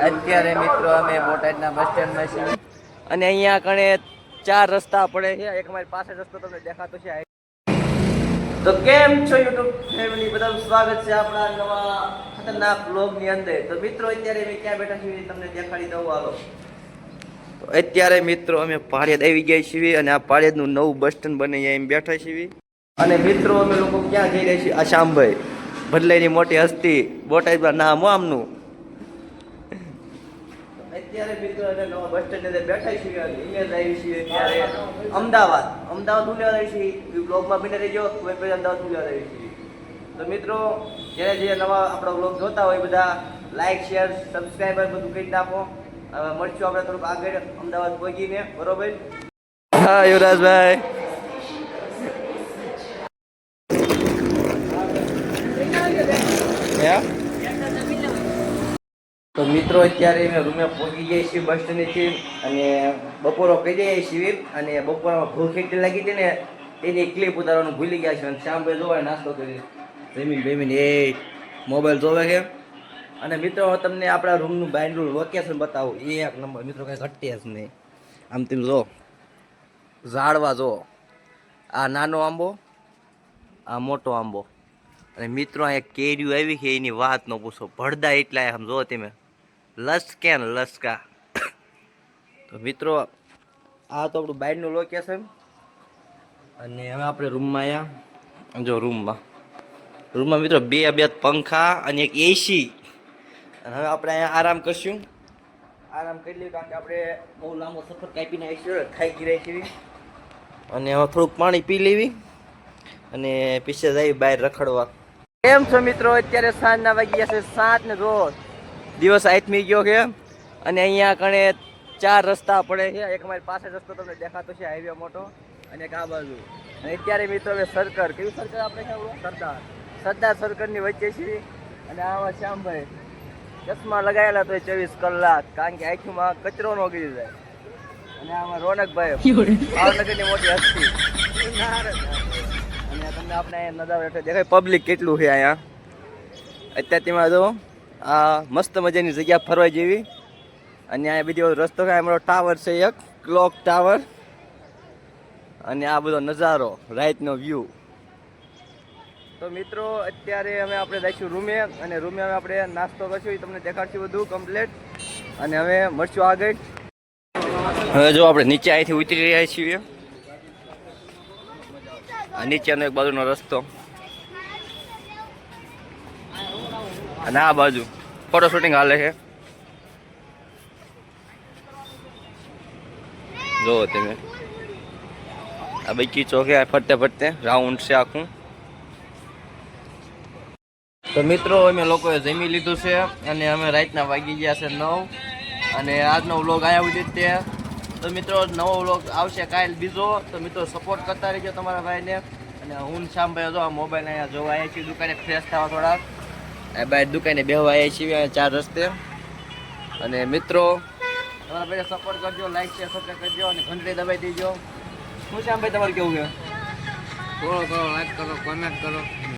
અત્યારે મિત્રો અમે બોટાદના બસ સ્ટેન્ડમાં છીએ. અને અહીંયા કણે ચાર રસ્તા પડે છે. એક મારી પાસે રસ્તો તમને દેખાતો છે. તો કેમ છો યુટ્યુબ ફેમિલી? બધાનું સ્વાગત છે આપણા નવા ખતરનાક બ્લોગની અંદર. તો મિત્રો, અત્યારે અમે ક્યાં બેઠા છીએ તમને દેખાડી દઉં હાલો. તો અત્યારે મિત્રો, અમે પાળિયાદ આવી ગયા છીએ અને આ પાળિયાદનું નવું બસ સ્ટેન્ડ બને એમ બેઠા છીએ. અને મિત્રો, અમે લોકો ક્યાં જઈ રહ્યા છીએ? આ શ્યામભાઈ ભદલાઈની મોટી હસ્તી બોટાદમાં નામ આમનું. અત્યારે મિત્રો અમે નવા બસ સ્ટેન્ડ બેઠા છીએ ઇમેજ આવી છીએ ત્યારે અમદાવાદ અમદાવાદ હું લેવા છીએ. બ્લોગમાં બને રહેજો કોઈ પછી અમદાવાદ હું લેવા આવી છીએ. તો મિત્રો જ્યારે જે નવા આપણો બ્લોગ જોતા હોય બધા લાઈક શેર સબસ્ક્રાઈબર બધું કરી નાખો. હવે મળશું આપણે થોડુંક આગળ અમદાવાદ પહોંચીને, બરોબર? હા, યુવરાજભાઈ. Yeah. તો મિત્રો, અત્યારે અમે રૂમે પહોંચી જઈએ છીએ બસ સ્ટેન્ડેથી અને બપોરો કહી જઈએ છીએ. અને બપોરમાં ભૂખ એટલી લાગી હતી ને, એની ક્લિપ ઉતારવાનું ભૂલી ગયા છે અને શ્યામભાઈ જોવા, નાસ્તો કરી. જમીન જમીન એ મોબાઈલ જોવે છે. અને મિત્રો તમને આપણા રૂમનું બાયનું લોકેશન બતાવું. એ એક નંબર મિત્રો, કાંઈ ઘટે જ નહીં. આમ તેમ જો, ઝાડવા જો. આ નાનો આંબો, આ મોટો આંબો. અને મિત્રો અહીંયા કેરીઓ આવી છે, એની વાત ન પૂછો. ભડદા એટલા આમ જો તમે. લસકે ને લસકા. તો મિત્રો, આ તો આપણું બાયરનું લોકેશન અને હવે આપણે રૂમમાં આવ્યા જો રૂમમાં રૂમમાં મિત્રો બે બે પંખા અને એક એસી અને હવે આપણે અહીંયા આરામ કરશું. આરામ કરી લઈએ કારણ કે આપણે બહુ લાંબો સફર કાપીને આવીશું. ગઈ રહી છીએ. અને હવે થોડુંક પાણી પી લેવી. અને પીસે જઈ બહાર રખડવા. કેમ છો મિત્રો? અત્યારે સાંજના વાગ્યા છે સાત ને રોજ દિવસ આથમી ગયો છે. અને અહીંયા કણે ચાર રસ્તા પડે છે. એક અમારી પાસે રસ્તો તમને દેખાતો છે હાઈવે મોટો અને એક આ બાજુ. અને અત્યારે મિત્રો હવે સરકાર કયું સરકાર આપણે છે સરદાર. સરદાર સરકારની વચ્ચે છીએ અને આવા શ્યામભાઈ ચશ્મા લગાવેલા તો ચોવીસ કલાક, કારણ કે આંખમાં કચરો નો ગીરી જાય. અને આમાં રોનકભાઈ ભાવનગરની મોટી હસ્તી. અને તમને આપણે નજારો દેખાય. પબ્લિક કેટલું છે અહીંયા? અત્યારે તેમાં જો આ મસ્ત મજાની જગ્યા ફરવા જેવી. અને અહીંયા બીજો રસ્તો કાંઈ અમારો ટાવર છે એક, ક્લોક ટાવર. અને આ બધો નજારો રાઈટનો વ્યૂ તો મિત્રો, અત્યારે અમે આપણે જઈશું રૂમે, અને રૂમે હવે આપણે નાસ્તો કરશું, એ તમને દેખાડશું બધું કમ્પ્લેટ અને હવે મળશું આગળ. હવે જો આપણે નીચે અહીંથી ઉતરી રહ્યા છીએ. આ નીચેનો એક બાજુનો રસ્તો. અને આ બાજુ. ફોટો શૂટિંગ હાલે છે. જોવો તમે. આ બગીચો છે આ ફરતે ફરતે રાઉન્ડ છે આખું. તો મિત્રો, અમે લોકોએ જમી લીધું છે અને અમે રાતના વાગી ગયા છે નવ. અને આજનો વ્લોગ આવ્યા છે તે તો મિત્રો, નવો વ્લોગ આવશે કાલ બીજો. તો મિત્રો સપોર્ટ કરતા રહેજો તમારા ભાઈને. અને હું શામભાઈ હતો આ મોબાઈલ અહીંયા જોવા આવ્યા છીએ. દુકાને ફ્રેશ થવા થોડાક. આ બહાર દુકાને બેહવા આવ્યા છીએ ચાર રસ્તે. અને મિત્રો, તમારા ભાઈ સપોર્ટ કરજો લાઈક શેર સબસ્ક્રાઈબ કરજો અને ઘંટડી દબાઈ દેજો. શું ભાઈ, તમારું કેવું છે? ફોલો થોડો લાઈક કરો કોમેન્ટ કરો.